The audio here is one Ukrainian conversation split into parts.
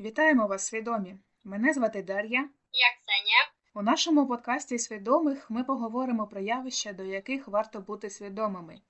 Вітаємо вас, свідомі! Мене звати Дар'я. Я Ксенія. У нашому подкасті свідомих ми поговоримо про явища, до яких варто бути свідомими.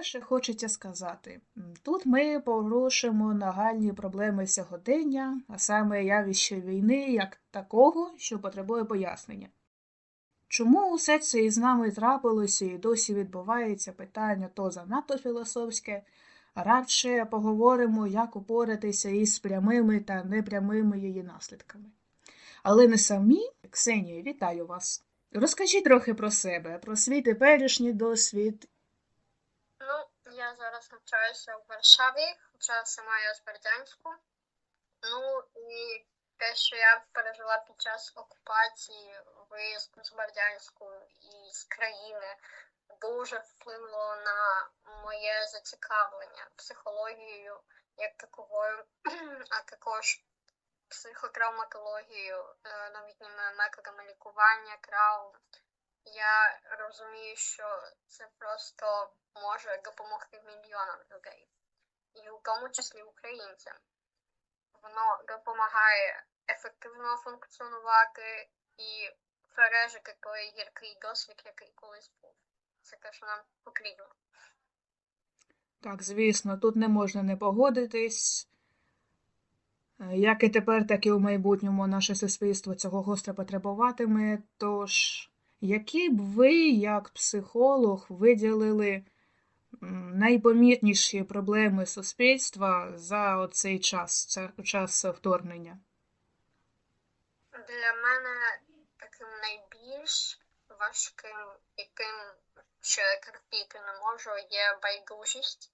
Перше хочеться сказати, тут ми порушимо нагальні проблеми сьогодення, а саме явище війни як такого, що потребує пояснення. Чому усе це із нами трапилося і досі відбувається питання то занадто філософське, радше поговоримо, як упоратися із прямими та непрямими її наслідками. Але не самі, Ксенія, вітаю вас. Розкажіть трохи про себе, про свій теперішній досвід я зараз навчаюся в Варшаві, хоча сама я з Бердянську. Ну і те, що я пережила під час окупації, виїзду з Бердянську і з країни, дуже вплинуло на моє зацікавлення психологією як таковою, а також психотравматологією, е, новітніми методами лікування, травм. Я розумію, що це просто може допомогти мільйонам людей, і в тому числі українцям. Воно допомагає ефективно функціонувати і пережити той гіркий досвід, який колись був. Це те, що нам потрібно. Так, звісно, тут не можна не погодитись. Е, Як і тепер, так і у майбутньому наше суспільство цього гостро потребуватиме. Тож, які б ви, як психолог, виділили найпомітніші проблеми суспільства за оцей час, час вторгнення? Для мене таким найбільш важким, яким я терпіти не можу, є байдужість,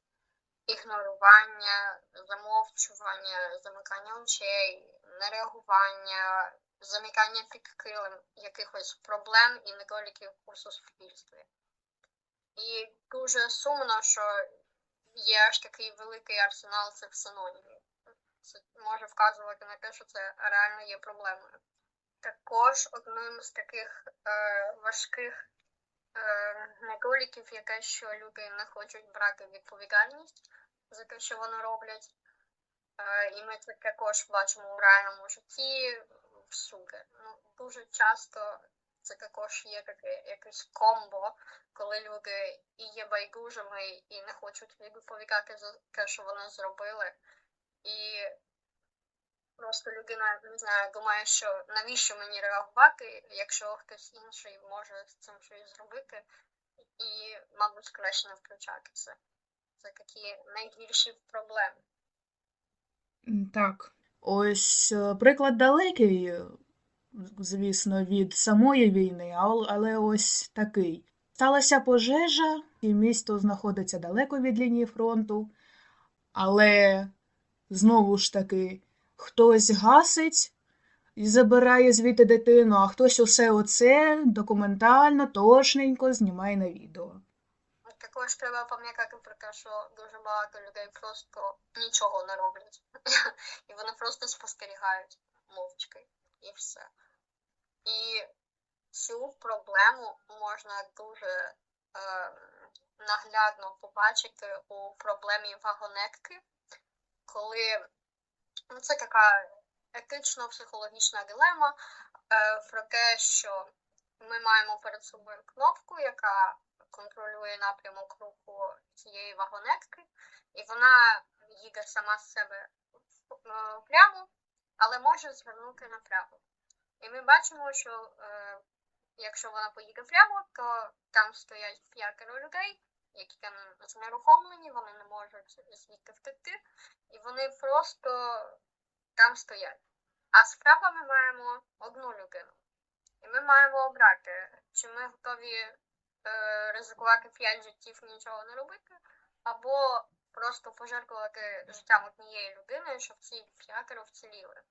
ігнорування, замовчування, замикання очей, нереагування, замикання під килим якихось проблем і недоліків у суспільстві. І дуже сумно, що є аж такий великий арсенал цих синонімів. Це може вказувати на те, що це реально є проблемою. Також одним з таких е, важких е, недоліків є те, що люди не хочуть брати відповідальність за те, що вони роблять. Е, і ми це також бачимо у реальному житті всюди. Ну, дуже часто це також є таке якесь комбо, коли люди і є байдужими, і не хочуть відповідати за те, що вони зробили. І просто людина не знаю, думає, що навіщо мені реагувати, якщо хтось інший може з цим щось зробити, і, мабуть, краще не включатися. Це такі найгірші проблеми. Так, ось е, приклад далекий, звісно, від самої війни, але ось такий. Сталася пожежа, і місто знаходиться далеко від лінії фронту, але знову ж таки хтось гасить і забирає звідти дитину, а хтось усе оце документально, точненько знімає на відео. Також треба пам'ятати про те, що дуже багато людей просто нічого не роблять. І вони просто спостерігають мовчки і все. І цю проблему можна дуже е, наглядно побачити у проблемі вагонетки, коли ну, це така етично-психологічна дилема е, про те, що ми маємо перед собою кнопку, яка контролює напрямок руху цієї вагонетки, і вона їде сама з себе е, прямо, але може звернути направо. І ми бачимо, що е, якщо вона поїде прямо, то там стоять п'ятеро людей, які там знерухомлені, вони не можуть звідти втекти, і вони просто там стоять. А справа ми маємо одну людину. І ми маємо обрати, чи ми готові ризикувати 5 життів і нічого не робити, або просто пожертвувати життям однієї людини, щоб ці п'ятеро вціліли.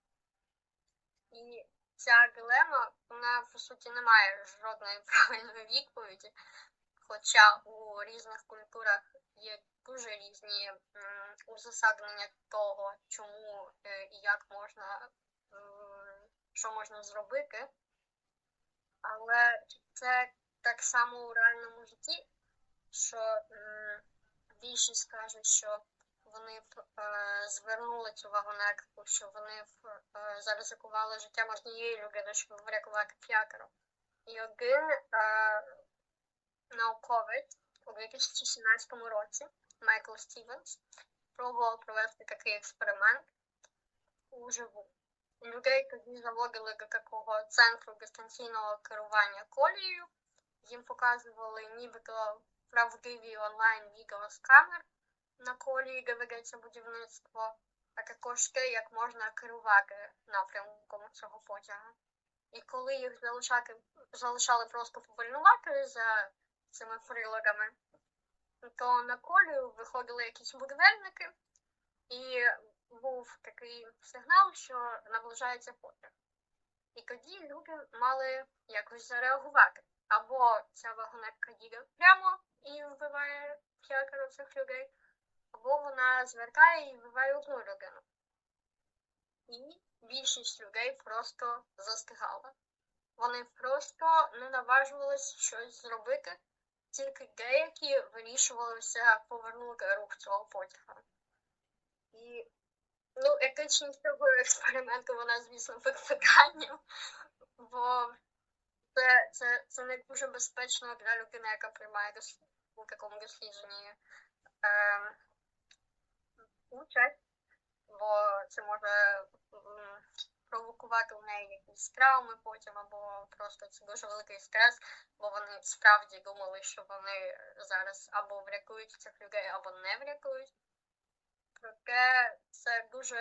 І ця дилема, вона по суті не має жодної правильної відповіді. Хоча у різних культурах є дуже різні м, узасадження того, чому е, і як можна, що можна зробити. Але це так само у реальному житті, що більшість кажуть, що вони е, звернули цю увагу на експу, що вони е, заризикували життям однієї людини, щоб врятувати п'ятеро. І один е, науковець у 2017 році Майкл Стівенс пробував провести такий експеримент уживу. Людей тоді заводили до такого центру дистанційного керування колією. Їм показували нібито правдиві онлайн відео з камер на колії, де ведеться будівництво, а також те, як можна керувати напрямком цього потяга. І коли їх залишати, залишали просто повільнувати за цими приладами, то на колію виходили якісь будівельники, і був такий сигнал, що наближається потяг. І тоді люди мали якось зареагувати. Або ця вагонетка їде прямо і вбиває п'ятеро цих людей, або вона звертає і вбиває одну людину. І більшість людей просто застигала. Вони просто не наважувалися щось зробити, тільки деякі вирішувалися повернути рух цього потяга. І ну, етичність цього експерименту вона, звісно, питанням, бо це, це, це не дуже безпечно для людини, яка приймає дос- у такому дослідженні е, участь, бо це може провокувати у неї якісь травми потім, або просто це дуже великий стрес, бо вони справді думали, що вони зараз або врятують цих людей, або не врятують. Проте це дуже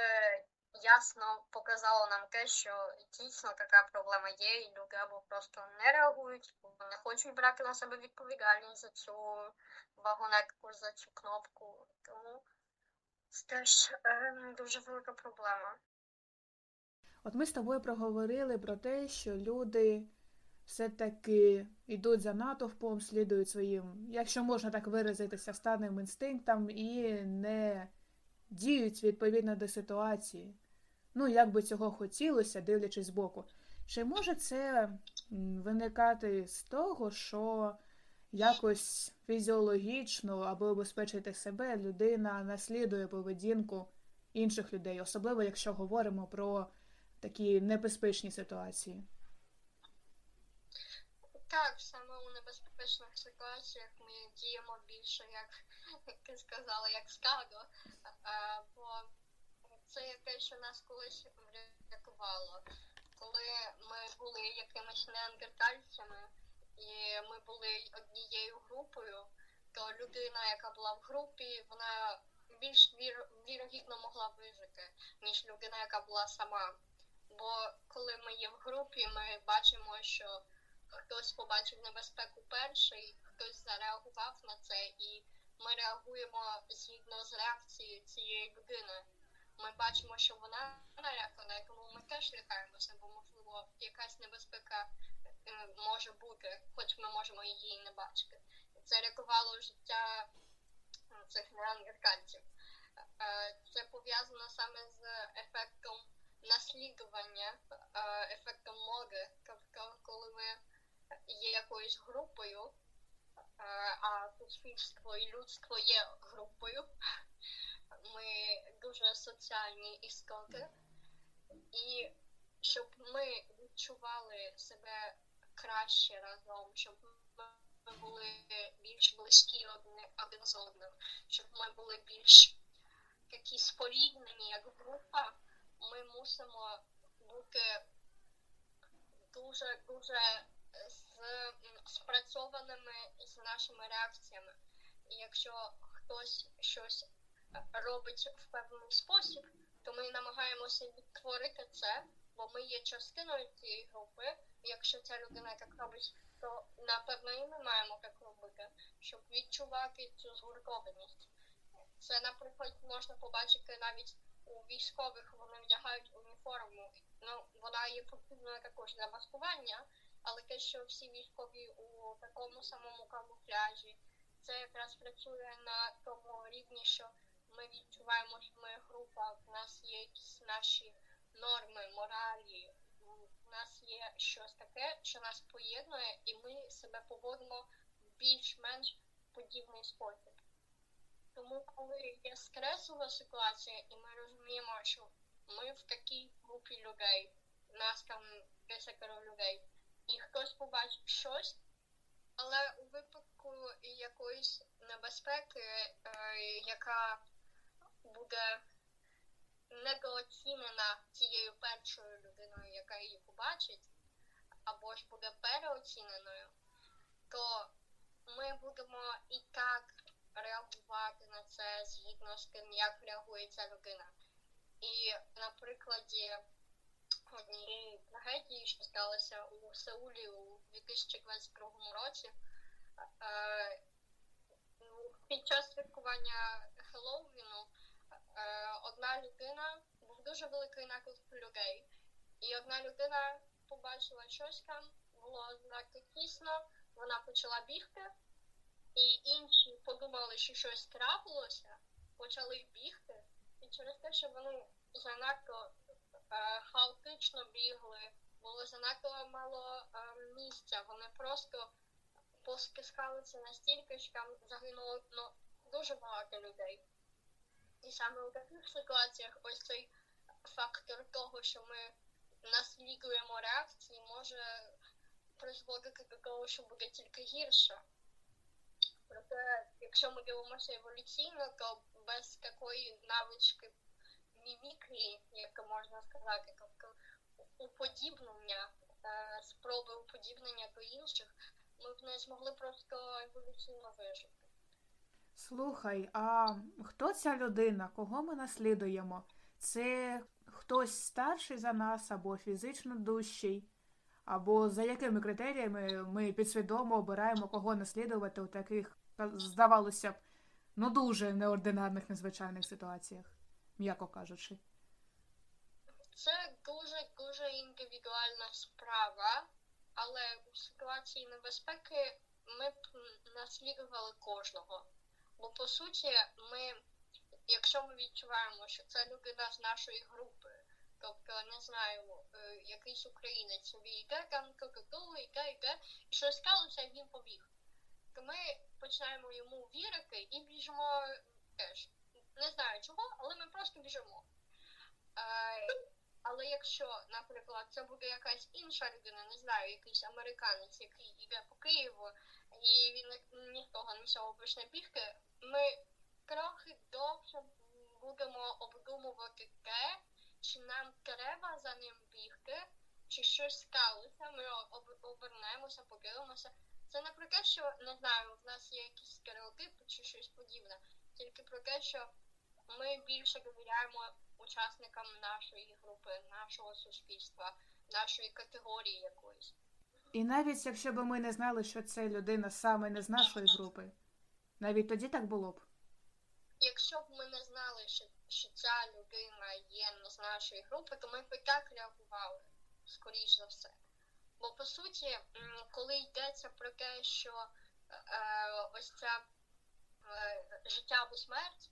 ясно показало нам те, що дійсно така проблема є, і люди або просто не реагують, або не хочуть брати на себе відповідальність за цю вагонетку, за цю кнопку. Тому це теж е, дуже велика проблема. От ми з тобою проговорили про те, що люди все-таки йдуть за натовпом, слідують своїм, якщо можна так виразитися, станним інстинктам і не діють відповідно до ситуації. Ну, як би цього хотілося, дивлячись збоку. Чи може це виникати з того, що якось фізіологічно, аби обезпечити себе, людина наслідує поведінку інших людей, особливо якщо говоримо про такі небезпечні ситуації? Так, саме у небезпечних ситуаціях ми діємо більше, як, як сказала, як стадо. Бо це те, що нас колись врятувало. Коли ми були якимись неандертальцями і ми були однією групою, то людина, яка була в групі, вона більш вір, вірогідно могла вижити, ніж людина, яка була сама. Бо коли ми є в групі, ми бачимо, що хтось побачив небезпеку перший, хтось зареагував на це, і ми реагуємо згідно з реакцією цієї людини. Ми бачимо, що вона налякана, тому ми теж лякаємося, бо можливо якась небезпека е, може бути, хоч ми можемо її не бачити. Це рятувало життя цих неандертальців. Е, Це пов'язано саме з ефектом наслідування, е, ефектом моди. Тобто, коли ви є якоюсь групою, е, а суспільство і людство є групою. Ми дуже соціальні істоти, і щоб ми відчували себе краще разом, щоб ми були більш близькі одне- один з одним, щоб ми були більш такі споріднені, як група, ми мусимо бути дуже дуже з спрацьованими з нашими реакціями. І якщо хтось щось робить в певний спосіб, то ми намагаємося відтворити це, бо ми є частиною цієї групи. Якщо ця людина так робить, то напевно і ми маємо так робити, щоб відчувати цю згуртованість. Це, наприклад, можна побачити навіть у військових, вони вдягають уніформу. Ну, вона є потрібною також для маскування, але те, що всі військові у такому самому камуфляжі, це якраз працює на тому рівні, що ми відчуваємо, що ми група, в нас є якісь наші норми, моралі, в нас є щось таке, що нас поєднує, і ми себе поводимо в більш-менш подібний спосіб. Тому, коли є стресова ситуація, і ми розуміємо, що ми в такій групі людей, нас там десятеро людей, і хтось побачить щось, але у випадку якоїсь небезпеки, е, яка буде недооцінена цією першою людиною, яка її побачить, або ж буде переоціненою, то ми будемо і так реагувати на це згідно з тим, як реагує ця людина. І на прикладі однієї трагедії, що сталося у Сеулі у 2022 році, е, ну, під час святкування Хеллоуіну одна людина, був дуже великий наклик людей, і одна людина побачила щось там, було знати тісно, вона почала бігти, і інші подумали, що щось трапилося, почали бігти, і через те, що вони занадто е, хаотично бігли, було занадто мало е, місця, вони просто поспіскалися настільки, що там загинуло ну, дуже багато людей. І саме у таких ситуаціях ось цей фактор того, що ми наслідуємо реакції, може призводити до того, що буде тільки гірше. Проте, якщо ми дивимося еволюційно, то без такої навички мімікрії, як можна сказати, тобто уподібнення, е, спроби уподібнення до інших, ми б не змогли просто еволюційно вижити. Слухай, а хто ця людина? Кого ми наслідуємо? Це хтось старший за нас, або фізично дужчий, або за якими критеріями ми підсвідомо обираємо, кого наслідувати у таких, здавалося б, ну дуже неординарних, незвичайних ситуаціях, м'яко кажучи. Це дуже дуже індивідуальна справа, але у ситуації небезпеки ми б наслідували кожного. Бо по суті, ми, якщо ми відчуваємо, що це людина з нашої групи, тобто не знаю, е, якийсь українець собі йде там ту-ту-ту, йде, йде, і щось сталося, і він побіг. То ми починаємо йому вірити і біжимо теж. Не знаю чого, але ми просто біжимо. Але якщо, наприклад, це буде якась інша людина, не знаю, якийсь американець, який йде по Києву, і він ні з того ні цього почне бігти, ми трохи довше будемо обдумувати те, чи нам треба за ним бігти, чи щось сталося, ми об- обернемося, подивимося. Це не про те, що не знаю, в нас є якісь стереотипи чи щось подібне, тільки про те, що ми більше довіряємо учасникам нашої групи, нашого суспільства, нашої категорії якоїсь. І навіть якщо б ми не знали, що це людина саме не з нашої групи, навіть тоді так було б. Якщо б ми не знали, що, що ця людина є не з нашої групи, то ми б і так реагували, скоріш за все. Бо по суті, коли йдеться про те, що е, е, ось ця е, життя або смерть,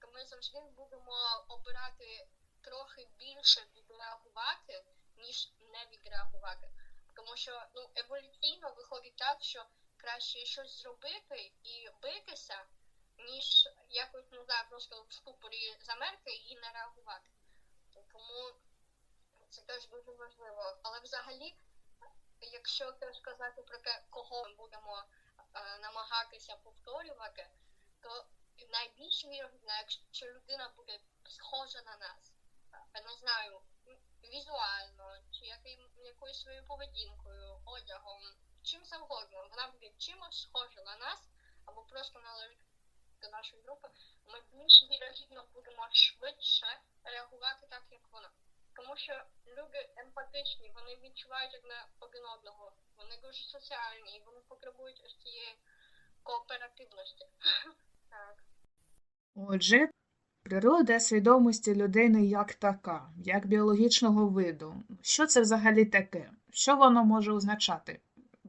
то ми завжди будемо обирати трохи більше відреагувати, ніж не відреагувати. Тому що ну, еволюційно виходить так, що краще щось зробити і битися, ніж якось не знаю, просто в ступорі замерти і не реагувати. Тому це теж дуже важливо. Але взагалі, якщо теж сказати про те, кого ми будемо е, намагатися повторювати, то найбільш вірогідно, якщо людина буде схожа на нас, не знаю, м, візуально, чи яким, якоюсь своєю поведінкою, одягом, чим завгодно, вона буде чимось схожа на нас, або просто належить до нашої групи, ми більш вірогідно будемо швидше реагувати так, як вона. Тому що люди емпатичні, вони відчувають одне один одного, вони дуже соціальні, і вони потребують ось цієї кооперативності. Отже, Природа свідомості людини як така, як біологічного виду. Що це взагалі таке? Що воно може означати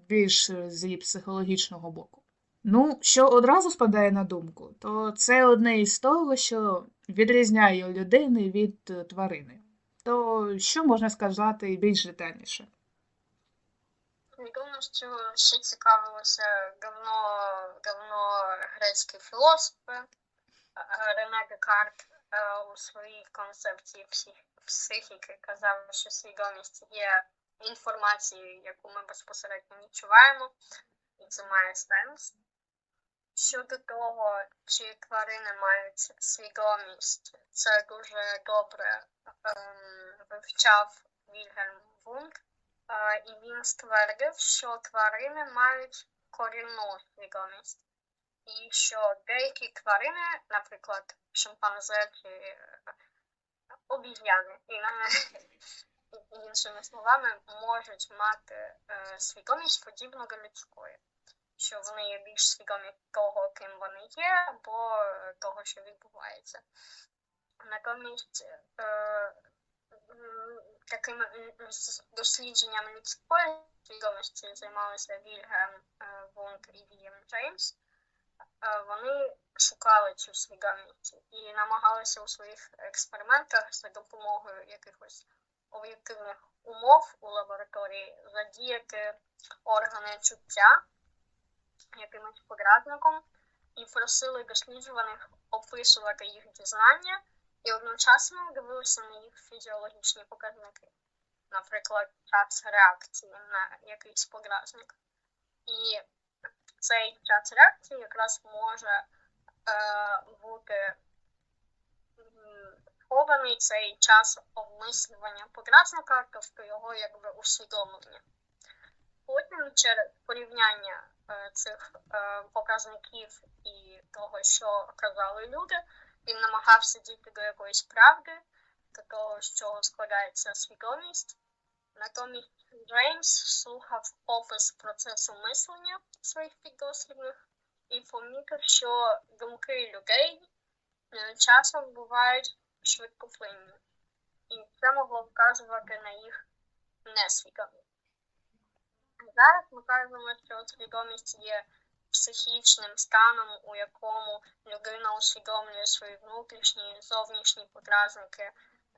більш е, з її психологічного боку? Ну, що одразу спадає на думку, то це одне із того, що відрізняє людини від е, тварини. То що можна сказати більш детальніше? Відомістю ще цікавилося давно, давно грецькі філософи. Рене Декарт е, у своїй концепції психіки казав, що свідомість є інформацією, яку ми безпосередньо відчуваємо, і це має сенс. Щодо того, чи тварини мають свідомість, це дуже добре ем, вивчав Вільгельм Вунг. І він ствердив, що тварини мають корінну свідомість, і що деякі тварини, наприклад, шимпанзе чи е, обіз'яни, іншими словами, можуть мати е, свідомість подібну до людської, що вони є більш свідомі того, ким вони є, або того, що відбувається. Натомість е, такими м, дослідженням людської свідомості займалися Вільгельм е, і Вільям Джеймс. Е, Вони шукали цю свідомість і намагалися у своїх експериментах за допомогою якихось об'єктивних умов у лабораторії задіяти органи чуття якимось подразником і просили досліджуваних описувати їх дізнання і одночасно дивилися на їх фізіологічні показники, наприклад, час реакції на якийсь подразник. І цей час реакції якраз може е, бути схований цей час обмислювання подразника, тобто його якби усвідомлення. Потім через порівняння е, цих е, показників і того, що казали люди, він намагався дійти до якоїсь правди, до того, з чого складається свідомість. Натомість Джеймс слухав опис процесу мислення своїх піддослідних і помітив, що думки людей е, часом бувають швидкоплинні, і це могло вказувати на їх несвідомість. Зараз ми кажемо, що свідомість є психічним станом, у якому людина усвідомлює свої внутрішні і зовнішні подразники,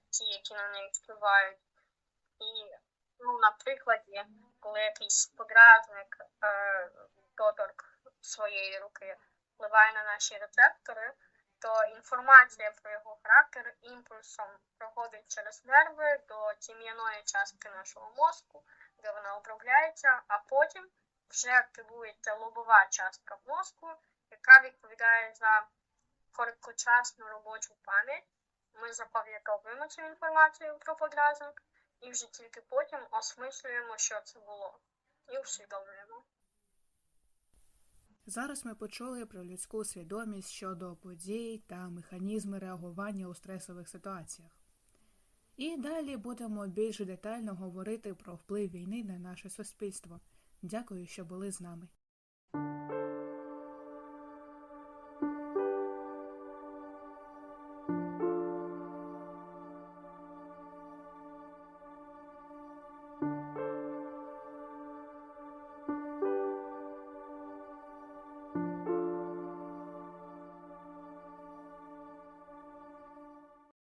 ті, які на неї впливають. І, ну, на коли якийсь подразник е, доторк своєї руки впливає на наші рецептори, то інформація про його характер імпульсом проходить через нерви до тім'яної частки нашого мозку, де вона обробляється, а потім вже активується лобова частка мозку, яка відповідає за короткочасну робочу пам'ять. Ми запам'ятовуємо цю інформацію про подразник і вже тільки потім осмислюємо, що це було, і усвідомлюємо. Зараз ми почули про людську свідомість щодо подій та механізми реагування у стресових ситуаціях. І далі будемо більш детально говорити про вплив війни на наше суспільство. Дякую, що були з нами.